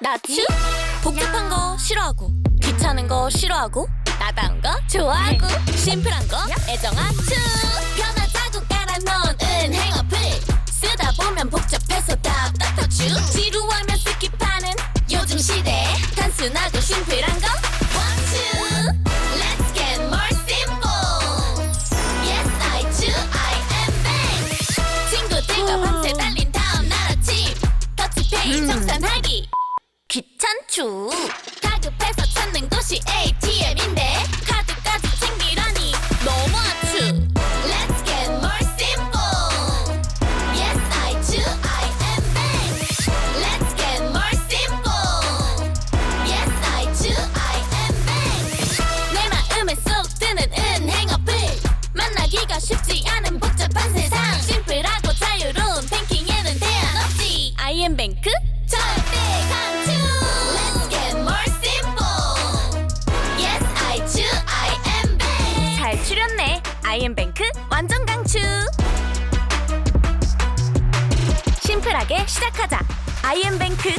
나츠? 복잡한 거 싫어하고 귀찮은 거 싫어하고 나다운 거 좋아하고 심플한 거 애정하츠. 편하자고 깔아놓은 은행 어플. 쓰다 보면 복잡해서 답답하죠 지루하면 스킵하는 요즘 시대. 단순하고 심플한 거 원투 Let's get more simple. Yes I do I am bank 친구들과 밤새 달린 다음 날 아침. 터치페이 청산하기 귀찮죠 다급해서 찾는 곳이 ATM인데 카드까지 챙기라니 너무 아추 Let's get more simple. Yes I do. I am bank Let's get more simple. Yes I do. I am bank 내 마음에 쏙 드는 은행 어플. 만나기가 쉽지 않은 복잡한 세상. 심플하고 자유로운 뱅킹에는 대안 없지. 아이엠뱅 잘 추렸네 아이엠뱅크 완전 강추. 심플하게 시작하자. 아이엠뱅크